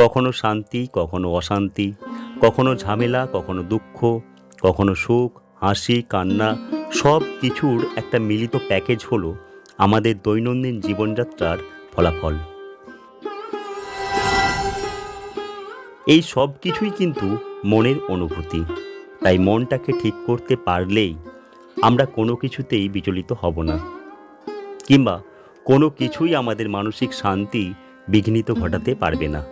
কখনো শান্তি, কখনো অশান্তি, কখনো ঝামেলা, কখনো দুঃখ, কখনো সুখ, হাসি, কান্না, সব কিছুর একটা মিলিত প্যাকেজ হলো আমাদের দৈনন্দিন জীবনযাত্রার ফলাফল। এই সব কিছুই কিন্তু মনের অনুভূতি, তাই মনটাকে ঠিক করতে পারলেই আমরা কোনো কিছুতেই বিচলিত হব না, কিংবা কোনো কিছুই আমাদের মানসিক শান্তি বিঘ্নিত ঘটাতে পারবে না।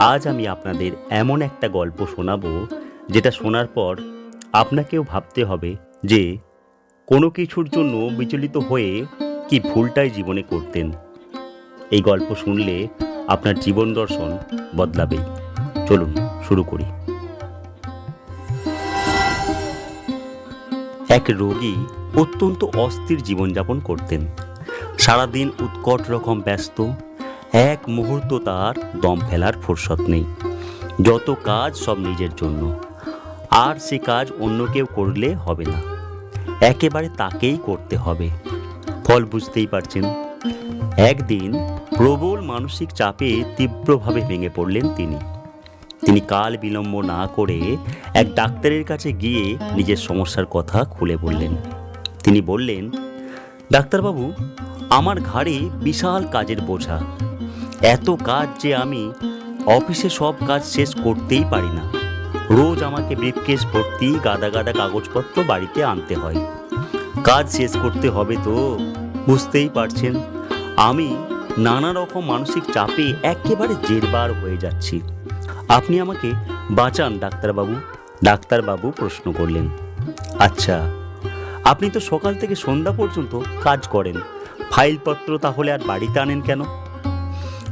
আজ আমি আপনাদের এমন একটা গল্প শোনাবো, যেটা শোনার পর আপনাকেও ভাবতে হবে যে কোনো কিছুর জন্য বিচলিত হয়ে কি ভুলটাই জীবনে করতেন। এই গল্প শুনলে আপনার জীবন দর্শন বদলাবে। চলুন, শুরু করি। এক রোগী অত্যন্ত অস্থির জীবনযাপন করতেন। সারাদিন উৎকট রকম ব্যস্ত এক মুহূর্ত তার দম ফেলার ফুরসত নেই। যত কাজ সব নিজের জন্য। আর সে কাজ অন্য কেউ করলে হবে না। একেবারে তাকেই করতে হবে। ফল বুঝতেই পারছেন। একদিন প্রবল মানসিক চাপে তীব্রভাবে ভেঙে পড়লেন তিনি। তিনি কাল বিলম্ব না করে এক ডাক্তারের কাছে গিয়ে নিজের সমস্যার কথা খুলে বললেন। তিনি বললেন, ডাক্তারবাবু, আমার ঘাড়ে বিশাল কাজের বোঝা। এত কাজ যে আমি অফিসে সব কাজ শেষ করতেই পারি না। রোজ আমাকে ব্রিফকেস ভর্তি, গাদা গাদা কাগজপত্র বাড়িতে আনতে হয়। কাজ শেষ করতে হবে তো, বুঝতেই পারছেন? আমি নানা রকম মানসিক চাপে একেবারে জেরবার হয়ে যাচ্ছি। আপনি আমাকে বাঁচান, ডাক্তারবাবু। ডাক্তারবাবু প্রশ্ন করলেন। আচ্ছা আপনি তো সকাল থেকে সন্ধ্যা পর্যন্ত কাজ করেন। ফাইলপত্র তাহলে আর বাড়িতে আনেন কেন?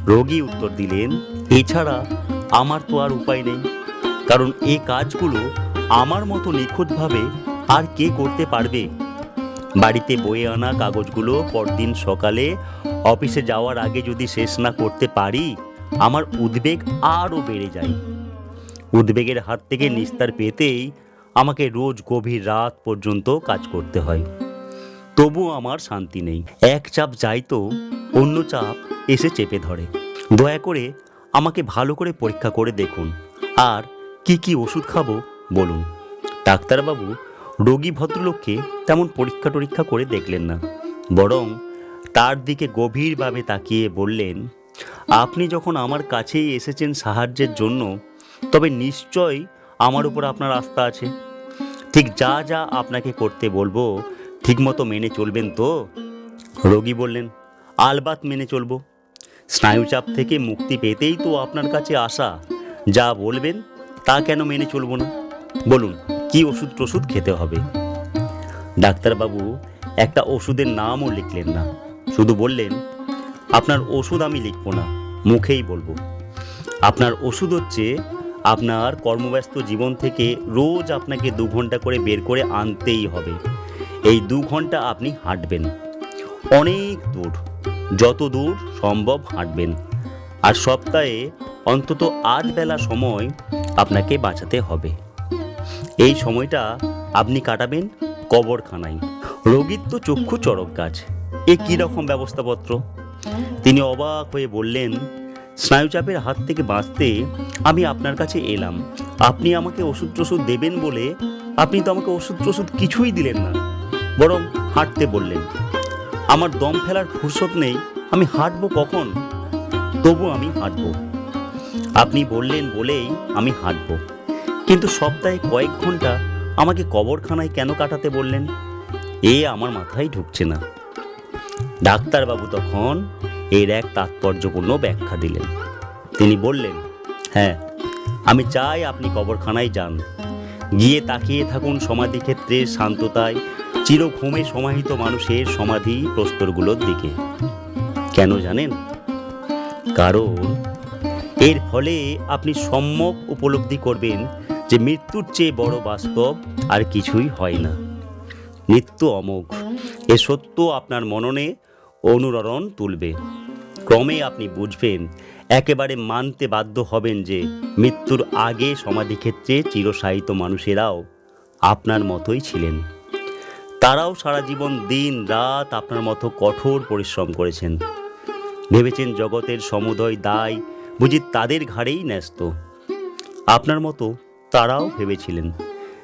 রোগী উত্তর দিলেন, এছাড়া আমার তো আর উপায় নেই। কারণ এ কাজগুলো আমার মতো নিখুঁতভাবে আর কে করতে পারবে? বাড়িতে বয়ে আনা কাগজগুলো পরদিন সকালে অফিসে যাওয়ার আগে যদি শেষ না করতে পারি, আমার উদ্বেগ আরও বেড়ে যায়। উদ্বেগের হাত থেকে নিস্তার পেতেই আমাকে রোজ গভীর রাত পর্যন্ত কাজ করতে হয়। তবু আমার শান্তি নেই। এক চাপ যাই তো অন্য চাপ এসে চেপে ধরে। দয়া করে আমাকে ভালো করে পরীক্ষা করে দেখুন। আর কি কি ওষুধ খাব বলুন। ডাক্তারবাবু রোগী ভদ্রলোককে তেমন পরীক্ষা টরীক্ষা করে দেখলেন না। বরং তার দিকে গভীরভাবে তাকিয়ে বললেন, আপনি যখন আমার কাছেই এসেছেন সাহায্যের জন্য, তবে নিশ্চয়ই আমার উপর আপনার আস্থা আছে। ঠিক যা যা আপনাকে করতে বলব, ঠিকমতো মেনে চলবেন তো? রোগী বললেন, আলবাত মেনে চলবো। স্নায়ুচাপ থেকে মুক্তি পেতেই তো আপনার কাছে আসা। যা বলবেন, তা কেন মেনে চলবো না? বলুন, কি ওষুধ টষুধ খেতে হবে? ডাক্তারবাবু একটা ওষুধের নামও লিখলেন না। শুধু বললেন, আপনার ওষুধ আমি লিখব না, মুখেই বলব। আপনার ওষুধ হচ্ছে আপনার কর্মব্যস্ত জীবন থেকে রোজ আপনাকে দু ঘণ্টা করে বের করে আনতেই হবে। এই দু ঘণ্টা আপনি হাঁটবেন। অনেক দূর। যত দূর সম্ভব হাঁটবেন। আর সপ্তাহে অন্তত আট বেলা সময় আপনাকে বাঁচাতে হবে। এই সময়টা আপনি কাটাবেন কবরখানায়। রোগীর তো চক্ষু চড়ক গাছ। এ কী রকম ব্যবস্থাপত্র? তিনি অবাক হয়ে বললেন, স্নায়ুচাপের হাত থেকে বাঁচতে আমি আপনার কাছে এলাম। আপনি আমাকে ওষুধ টষুধ দেবেন বলে আপনি তো আমাকে ওষুধ টষুধ কিছুই দিলেন না, বরং হাঁটতে বললেন। আমার দম ফেলার ফুরসত নেই, আমি হাঁটবো কখন? তবু আমি হাঁটবো। আপনি বললেন বলেই আমি হাঁটবো। কিন্তু সপ্তাহে কয়েক ঘণ্টা আমাকে কবরখানায় কেন কাটাতে বললেন? এ আমার মাথায় ঢুকছে না। ডাক্তারবাবু তখন এর এক তাৎপর্যপূর্ণ ব্যাখ্যা দিলেন। তিনি বললেন হ্যাঁ আমি চাই আপনি কবরখানায় যান। গিয়ে তাকিয়ে থাকুন সমাধিক্ষেত্রের শান্ততায় চির ঘুমে সমাহিত মানুষের সমাধি প্রস্তরগুলোর দিকে। কেন জানেন? কারণ এর ফলে আপনি সম্যক উপলব্ধি করবেন যে মৃত্যুর চেয়ে বড় বাস্তব আর কিছুই হয় না। মৃত্যু অমোঘ, এ সত্য আপনার মননে অনুরণ তুলবে। ক্রমে আপনি বুঝবেন, একেবারে মানতে বাধ্য হবেন যে মৃত্যুর আগে সমাধিক্ষেত্রে চিরসাহিত মানুষেরাও আপনার মতোই ছিলেন। তারাও সারা জীবন দিন রাত আপনার মতো কঠোর পরিশ্রম করেছেন। ভেবেছেন জগতের সমুদয় দায় বুঝি তাদের ঘাড়েই ন্যস্ত। আপনার মতো তারাও ভেবেছিলেন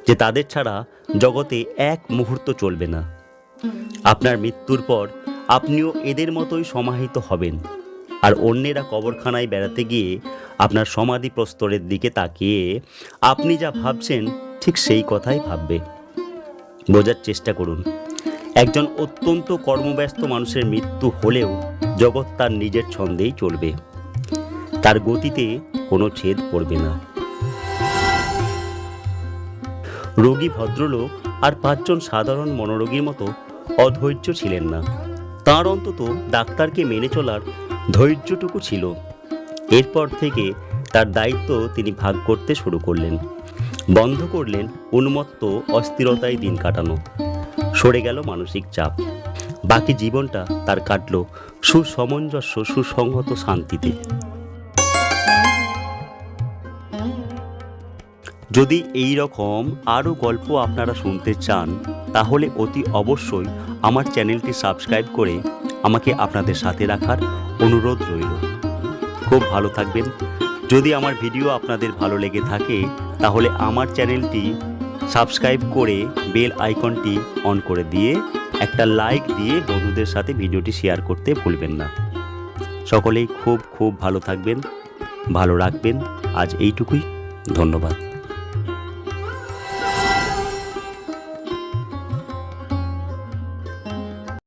যে তাদের ছাড়া জগতে এক মুহূর্ত চলবে না। আপনার মৃত্যুর পর আপনিও এদের মতোই সমাহিত হবেন আর অন্যেরা কবরখানায় বেড়াতে গিয়ে আপনার সমাধি প্রস্তরের দিকে তাকিয়ে আপনি যা ভাবছেন ঠিক সেই কথাই ভাববে। বোঝার চেষ্টা করুন। একজন অত্যন্ত কর্মব্যস্ত মানুষের মৃত্যু হলেও জগৎ তার নিজের ছন্দেই চলবে। তার গতিতে কোনো ছেদ পড়বে না। রোগী ভদ্রলোক আর পাঁচজন সাধারণ মনোরোগীর মতো অধৈর্য ছিলেন না। তার অন্তত ডাক্তারকে মেনে চলার ধৈর্যটুকু ছিল। এরপর থেকে তার দায়িত্ব তিনি ভাগ করতে শুরু করলেন। বন্ধ করলেন উন্মত্ত অস্থিরতায় দিন কাটানো। সরে গেল মানসিক চাপ। বাকি জীবনটা তার কাটল সুসমঞ্জস্য সুসংহত শান্তিতে। যদি এই রকম আরও গল্প আপনারা শুনতে চান, তাহলে অতি অবশ্যই আমার চ্যানেলটি সাবস্ক্রাইব করে আমাকে আপনাদের সাথে রাখার অনুরোধ রইল। খুব ভালো থাকবেন। যদি আমার ভিডিও আপনাদের ভালো লেগে থাকে, তাহলে আমার চ্যানেলটি সাবস্ক্রাইব করে বেল আইকনটি অন করে দিয়ে একটা লাইক দিয়ে বন্ধুদের সাথে ভিডিওটি শেয়ার করতে ভুলবেন না। সকলেই খুব খুব ভালো থাকবেন, ভালো রাখবেন। আজ এইটুকুই, ধন্যবাদ।